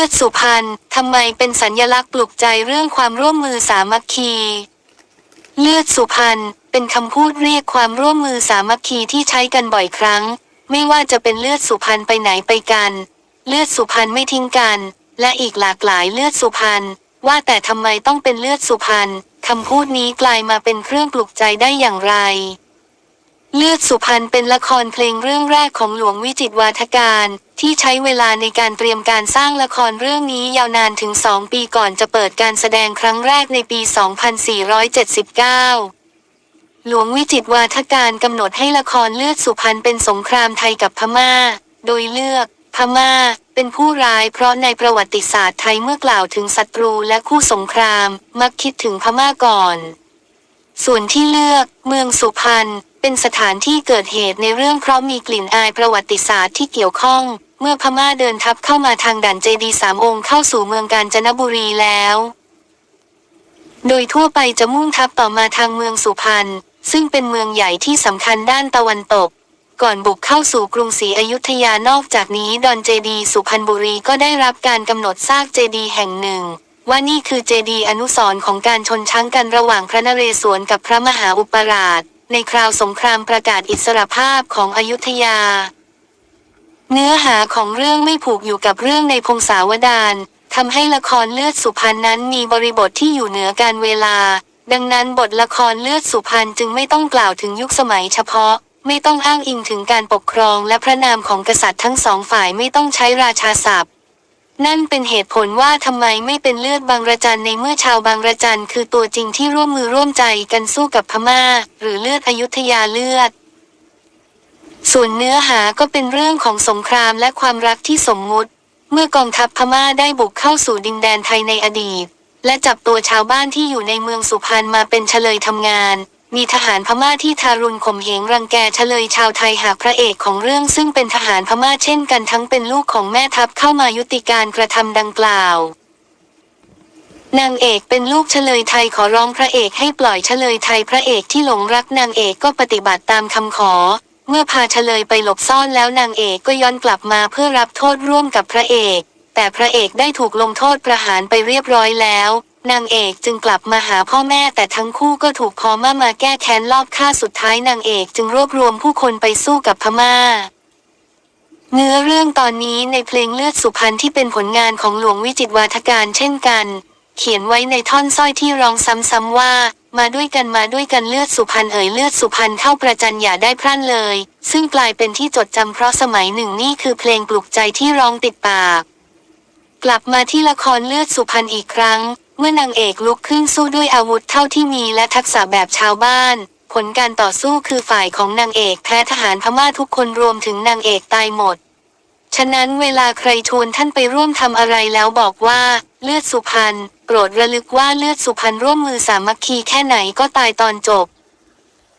อดสุพรรณทำไมเป็นสัญญลักษณ์ปลุกใจเรื่องความร่วมมือสามัคคี เลือดสุพรรณเป็นคำพูดเรียกความร่วมมือสามัคคีที่ใช้กันบ่อยครั้ง ไม่ว่าจะเป็นเลือดสุพรรณไปไหนไปกัน เลือดสุพรรณไม่ทิ้งกัน และอีกหลากหลายเลือดสุพรรณว่าแต่ทำไมต้องเป็นเลือดสุพรรณคำพูดนี้กลายมาเป็นเครื่องปลุกใจได้อย่างไร เลือดสุพรรณเป็นละครเพลงเรื่องแรกของหลวงวิจิตวาทการ ที่ใช้เวลาในการเตรียมการสร้างละครเรื่องนี้ยาวนานถึงสองปีก่อนจะเปิดการแสดงครั้งแรกในปี 2479 หลวงวิจิตวาทการกำหนดให้ละครเลือดสุพรรณเป็นสงครามไทยกับพม่า โดยเลือก พม่า เป็นผู้ร้ายเพราะในประวัติศาสตร์ไทยเมื่อกล่าวถึงศัตรูและคู่สงคราม มักคิดถึงพม่าก่อน ส่วนที่เลือก เมืองสุพรรณ เป็นสถานที่เกิดเหตุในเรื่องเพราะมีกลิ่นอายประวัติศาสตร์ที่เกี่ยวข้อง เมื่อพม่าเดินทัพเข้ามาทางด่านเจดีสามองค์เข้าสู่เมืองกาญจนบุรีแล้ว โดยทั่วไปจะมุ่งทัพต่อมาทางเมืองสุพรรณซึ่งเป็นเมืองใหญ่ที่สำคัญด้านตะวันตก ก่อนบุกเข้าสู่กรุงศรีอยุธยานอกจากนี้ดอนเจดีสุพรรณบุรีก็ได้รับการกำหนดสร้างเจดีแห่งหนึ่งว่านี่คือเจดีย์อนุสรณ์ของการชนช้างกันระหว่างพระนเรศวรกับพระมหาอุปราช ในคราวสงครามประกาศอิสรภาพของอยุธยา เนื้อหาของเรื่องไม่ผูกอยู่กับเรื่องในพงศาวดารทำให้ละครเลือดสุพรรณนั้นมีบริบทที่อยู่เหนือการเวลา ดังนั้นบทละครเลือดสุพรรณจึงไม่ต้องกล่าวถึงยุคสมัยเฉพาะ ไม่ต้องอ้างอิงถึงการปกครองและพระนามของกษัตริย์ทั้งสองฝ่ายไม่ต้องใช้ราชาศัพท์ นั่นเป็นเหตุผลว่าทำไมไม่เป็นเลือดบางระจันในเมื่อชาวบางระจันคือตัวจริงที่ร่วมมือร่วมใจกันสู้กับพม่า หรือเลือดอยุธยาเลือด ส่วนเนื้อหาก็เป็นเรื่องของสงครามและความรักที่สมมุติ เมื่อกองทัพพม่าได้บุกเข้าสู่ดินแดนไทยในอดีต และจับตัวชาวบ้านที่อยู่ในเมืองสุพรรณมาเป็นเฉลยทำงาน มีทหารพม่าที่ทารุณข่มเหงรังแกเฉลยชาวไทยหากพระเอกของเรื่องซึ่งเป็นทหารพม่าเช่นกันทั้งเป็นลูกของแม่ทัพเข้ามายุติการกระทำดังกล่าว นางเอกเป็นลูกเฉลยไทยขอร้องพระเอกให้ปล่อยเฉลยไทยพระเอกที่หลงรักนางเอกก็ปฏิบัติตามคำขอ เมื่อพาเฉลยไปหลบซ่อนแล้วนางเอกก็ย้อนกลับมาเพื่อรับโทษร่วมกับพระเอก แต่พระเอกได้ถูกลงโทษประหารไปเรียบร้อยแล้ว นางเอกจึงกลับมาหาพ่อแม่แต่ทั้งคู่ก็ถูกพอม่ามาแก้แค้นลอบฆ่าสุดท้ายนางเอกจึงรวบรวมผู้คนไปสู้กับพม่าเนื้อเรื่องตอนนี้ในเพลงเลือดสุพรรณที่เป็นผลงานของหลวงวิจิตวาทการเช่นกัน เขียนไว้ในท่อนสร้อยที่ร้องซ้ำๆว่า มาด้วยกันมาด้วยกันเลือดสุพรรณเอ่ยเลือดสุพรรณเข้าประจันอย่าได้พรั่นเลย ซึ่งกลายเป็นที่จดจำเพราะสมัยหนึ่งนี่คือเพลงปลุกใจที่ร้องติดปาก กลับมาที่ละครเลือดสุพรรณอีกครั้ง เมื่อนางเอกลุกขึ้นสู้ด้วยอาวุธเท่าที่มีและทักษะแบบชาวบ้าน ผลการต่อสู้คือฝ่ายของนางเอกแพ้ทหารพม่าทุกคนรวมถึงนางเอกตายหมด ฉะนั้นเวลาใครชวนท่านไปร่วมทำอะไรแล้วบอกว่าเลือดสุพรรณโปรดระลึกว่าเลือดสุพรรณร่วมมือสามัคคีแค่ไหนก็ตายตอนจบ